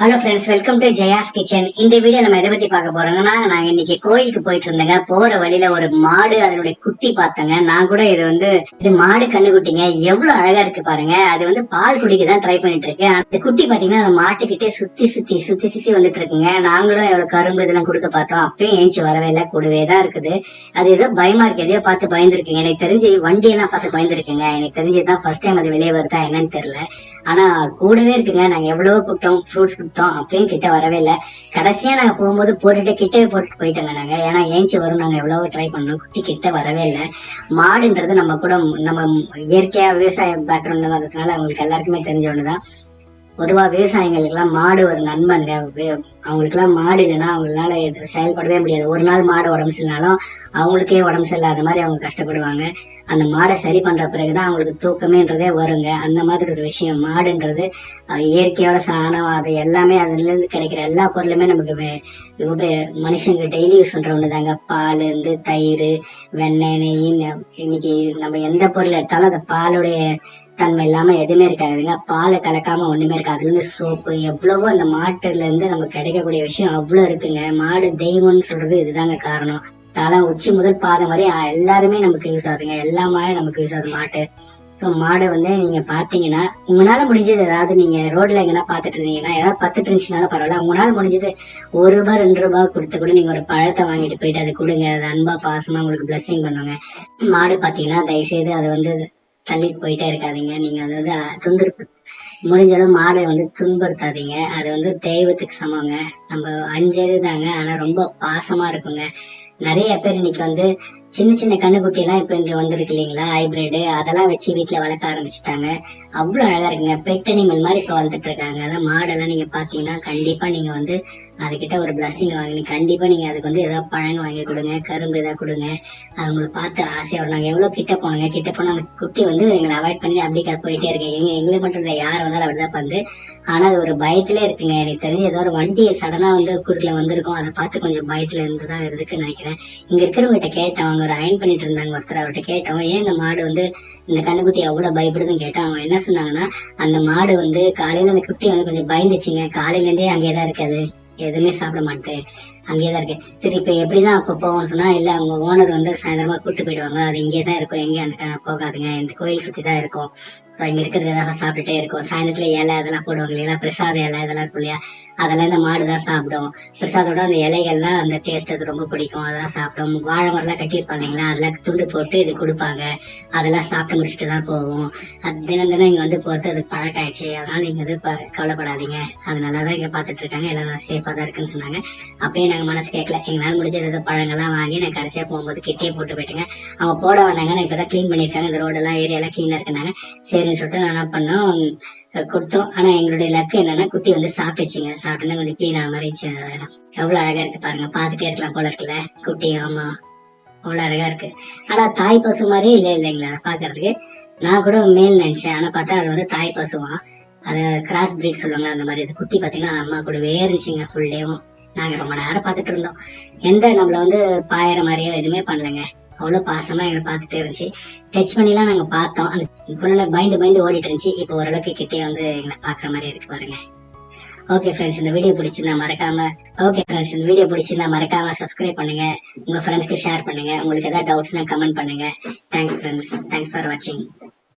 Hello friends welcome to Jaya's kitchen இந்த video நம்ம எதை பத்தி பார்க்க போறோம்னா நாங்க இன்னைக்கு கோயிலுக்கு போயிட்டு இருந்தேங்க. போற வழியில ஒரு மாடு அதனுடைய குட்டி பார்த்தேங்க. நான் கூட இது வந்து இது மாடு கண்ணு குட்டிங்க. எவ்வளவு அழகா இருக்கு பாருங்க. அது வந்து பால் குடிக்க தான் ட்ரை பண்ணிட்டு இருக்கு அந்த குட்டி பாத்தீங்கன்னா அந்த மாட்டுக்கிட்டே சுத்தி சுத்தி சுத்தி சுத்தி வந்துட்டு இருக்குங்க. நாங்களும் எவ்வளவு கரும்பு இதெல்லாம் கொடுக்க பார்த்தோம். அப்பயும் ஏஞ்சி வரவே இல்லை கூடவே தான் இருக்குது. அது ஏதோ பயமா இருக்கு. எதையோ பார்த்து பயந்துருக்குங்க. எனக்கு தெரிஞ்சு வண்டியெல்லாம் பார்த்து பயந்துருக்குங்க. எனக்கு தெரிஞ்சு தான் ஃபர்ஸ்ட் டைம் அது வெளியே வருதா என்னன்னு தெரியல. ஆனா கூடவே இருக்குங்க. நாங்க எவ்வளவோ கூட்டம் ஃப்ரூட்ஸ் கொடுத்தோம் அப்பயும் கிட்ட வரவே இல்லை. கடைசியா நாங்க போகும்போது போட்டுட்டு கிட்டே போட்டுட்டு போயிட்டோங்க நாங்க. ஏன்னா ஏஞ்சி வரும் நாங்க எவ்வளவு ட்ரை பண்ணோம். குட்டி கிட்ட வரவே இல்லை. மாடுன்றது நம்ம கூட நம்ம இயற்கையா விவசாய பேக்ரவுண்ட்ல தான் இருக்கிறதுனால அவங்களுக்கு எல்லாருக்குமே தெரிஞ்ச ஒண்ணுதான். பொதுவா விவசாயிகளுக்கெல்லாம் மாடு ஒரு நண்பங்க அவங்களுக்குலாம் அவங்களுக்கெல்லாம் மாடு இல்லைன்னா அவங்களால செயல்படவே முடியாது. ஒரு நாள் மாடு உடம்பு சரியில்லைனாலும் அவங்களுக்கே உடம்பு சரியில்லாத மாதிரி அவங்க கஷ்டப்படுவாங்க. அந்த மாடை சரி பண்ணுற பிறகு தான் அவங்களுக்கு தூக்கமேன்றதே வருங்க. அந்த மாதிரி ஒரு விஷயம். மாடுன்றது இயற்கையோட சாணம் அது எல்லாமே அதுலேருந்து கிடைக்கிற எல்லா பொருளுமே நமக்கு மனுஷங்க டெய்லி யூஸ் பண்ணுற ஒன்று தாங்க பால் இருந்து தயிர் வெண்ணெய் நெய் இன்னைக்கு நம்ம எந்த பொருள் எடுத்தாலும் அந்த பாலுடைய தன்மை இல்லாமல் எதுவுமே இருக்காதுங்க. பாலை கலக்காமல் ஒன்றுமே இருக்காது. அதுலேருந்து சோப்பு எவ்வளவோ அந்த மாட்டுலேருந்து நமக்கு கிடைக்கும் கிடைக்கக்கூடிய விஷயம் அவ்வளவு இருக்குங்க. மாடு தெய்வம்னு சொல்றது இதுதாங்க காரணம். தலை உச்சி முதல் பாதம் வரை எல்லாருமே நமக்கு யூஸ் ஆகுதுங்க எல்லா மாடும் நமக்கு யூஸ் ஆகுது மாட்டு. ஸோ மாடு வந்து நீங்க பாத்தீங்கன்னா உங்களால முடிஞ்சது ஏதாவது நீங்க ரோட்ல எங்கன்னா பாத்துட்டு இருந்தீங்கன்னா ஏதாவது பத்துட்டு இருந்துச்சுனாலும் பரவாயில்ல. உங்களால முடிஞ்சது ஒரு ரூபாய் ரெண்டு ரூபாய் கொடுத்து கூட நீங்க ஒரு பழத்தை வாங்கிட்டு போயிட்டு அதை கொடுங்க. அது அன்பா பாசமா உங்களுக்கு blessing பண்ணுவாங்க மாடு பாத்தீங்கன்னா தயவுசெய்து அதை வந்து தள்ளிட்டு போயிட்டே இருக்காதீங்க. நீங்க அதாவது வந்து முடிஞ்ச அளவு மாடை வந்து துன்புறுத்தாதீங்க. அது வந்து தெய்வத்துக்கு சமங்க. நம்ம அஞ்சது தாங்க ஆனா ரொம்ப பாசமா இருக்குங்க. நிறைய பேர் இன்னைக்கு வந்து சின்ன சின்ன கண்ணுக்குட்டி எல்லாம் இப்ப இங்க வந்திருக்கு இல்லைங்களா? ஹைபிரிடு அதெல்லாம் வச்சு வீட்டுல வளர்க்க ஆரம்பிச்சுட்டாங்க. அவ்வளவு அழகா இருக்குங்க. பெட் அனிமல் மாதிரி இப்ப வந்துட்டு இருக்காங்க. அதான் மாடெல்லாம் நீங்க பாத்தீங்கன்னா கண்டிப்பா நீங்க வந்து அதுகிட்ட ஒரு பிளஸ்ஸிங் வாங்கி கண்டிப்பா நீங்க அதுக்கு வந்து ஏதாவது பழங்கு வாங்கி கொடுங்க கரும்பு ஏதாவது கொடுங்க. அது பார்த்து ஆசையா வரும். நாங்க எவ்வளவு கிட்ட போனோங்க. கிட்ட போனா அந்த குட்டி வந்து எங்களை அவாய்ட் பண்ணி அப்படியே போயிட்டே இருக்கேன் எங்க எங்களுக்கு மட்டும் இல்லை யார் வந்தாலும் அப்படிதான் வந்து ஆனா அது ஒரு பயத்திலே இருக்குங்க. எனக்கு தெரிஞ்சு ஏதோ ஒரு வண்டி சடனா வந்து குறுக்குல வந்திருக்கும். அதை பார்த்து கொஞ்சம் பயத்துல இருந்து தான் இருக்குன்னு நினைக்கிறேன். இங்க இருக்கிறவங்ககிட்ட கேட்டேன் கேட்டவங்க ஒரு அயன் பண்ணிட்டு இருந்தாங்க ஒருத்தர் அவர்கிட்ட கேட்டோம் ஏன் இந்த மாடு வந்து இந்த கண்ணுக்குட்டி அவ்வளவு பயப்படுதுன்னு கேட்டோம் அவங்க என்ன சொன்னாங்கன்னா அந்த மாடு வந்து காலையில அந்த குட்டி வந்து கொஞ்சம் பயந்துச்சுங்க காலையில இருந்தே அங்கேயே தான் இருக்காது எதுவுமே சாப்பிட மாட்டேன். அங்கேயே தான் இருக்கு சரி இப்ப எப்படிதான் அப்ப போவோம்னு சொன்னா இல்ல அவங்க ஓனர் வந்து சாயந்தரமா கூட்டு போயிடுவாங்க. அது இங்கே தான் இருக்கும். எங்கேயும் அந்த போகாதுங்க. இந்த கோயில் சுத்தி தான் இருக்கும். ஸோ இங்க இருக்கிறது எல்லாம் சாப்பிட்டுட்டே இருக்கும். சாயந்தரத்துல இலை அதெல்லாம் போடுவாங்க இல்லையா? பிரசாத இலை அதெல்லாம் இருக்கும் இல்லையா? அதெல்லாம் இந்த மாடு தான் சாப்பிடும். பிரசாதோட அந்த இலைகள்லாம் அந்த டேஸ்ட் அது ரொம்ப பிடிக்கும். அதெல்லாம் சாப்பிடும். வாழை மரம்லாம் கட்டியிருப்பாங்க இல்லைங்களா? அதெல்லாம் துண்டு போட்டு இது கொடுப்பாங்க. அதெல்லாம் சாப்பிட்டு முடிச்சுட்டு தான் போவோம். அது தினம் தினம் இங்க வந்து போறது அது பழக்கம் ஆயிடுச்சு அதனால நீங்க வந்து கவலைப்படாதீங்க. அது நல்லா தான் இங்க பாத்துட்டு இருக்காங்க. எல்லாம் சேஃபா தான் இருக்குன்னு சொன்னாங்க. அப்பயே நாங்க மனசு கேட்கல எங்களால முடிஞ்சது ஏதோ பழங்கள்லாம் வாங்கி நான் கடைசியா போகும்போது கிட்டே போட்டு போயிட்டுங்க. அவங்க போட வேண்டாங்க நான் இப்பதான் க்ளீன் பண்ணிருக்காங்க இந்த ரோடெல்லாம் ஏரியாலாம் கிளீனா இருக்குனாங்க சரின்னு சொல்லிட்டு நான் என்ன பண்ணோம்? கொடுத்தோம். ஆனா எங்களுடைய லக்கு என்னன்னா குட்டி வந்து சாப்பிட்டுச்சுங்க. சாப்பிட்டோன்னா கொஞ்சம் க்ளீன் ஆன மாதிரி இருந்துச்சு இடம் எவ்வளவு அழகா இருக்கு பாருங்க. பாத்துட்டே இருக்கலாம் போல இருக்குல்ல. குட்டி ஆமா. அவ்வளவு அழகா இருக்கு. ஆனா தாய் பசு மாதிரி இல்ல இல்லைங்களா? அதை பாக்குறதுக்கு நான் கூட மேல் நினைச்சேன். ஆனா பார்த்தா அது வந்து தாய் பசுவான் அது கிராஸ் பிரீட் சொல்லுவாங்க. அந்த மாதிரி. குட்டி பாத்தீங்கன்னா அம்மா கூடவே இருந்துச்சுங்க ஃபுல் டேவும் நாங்க ரொம்ப நேரம் பார்த்துட்டு இருந்தோம். எந்த நம்மள வந்து பாயற மாதிரியோ எதுவுமே பண்ணலங்க. அவ்வளவு பாசமா எங்களை பார்த்துட்டே இருந்துச்சு. டச் பண்ணிலாம் நாங்க பார்த்தோம். அந்த பொண்ணு பயந்து பயந்து ஓடிட்டு இருந்துச்சு. இப்போ ஓரளவுக்கு கிட்டே வந்து எங்களை பாக்குற மாதிரி இருக்கு பாருங்க. ஓகே ஃப்ரெண்ட்ஸ் இந்த வீடியோ பிடிச்சிருந்தா மறக்காம ஓகே ஃப்ரெண்ட்ஸ் இந்த வீடியோ பிடிச்சிருந்தா மறக்காம சப்ஸ்கிரைப் பண்ணுங்க. உங்க ஃப்ரெண்ட்ஸ்க்கு ஷேர் பண்ணுங்க. உங்களுக்கு ஏதாவது டவுட்ஸ்னா கமெண்ட் பண்ணுங்க. தேங்க்ஸ் ஃப்ரெண்ட்ஸ் தேங்க்ஸ் ஃபார் வாட்சிங்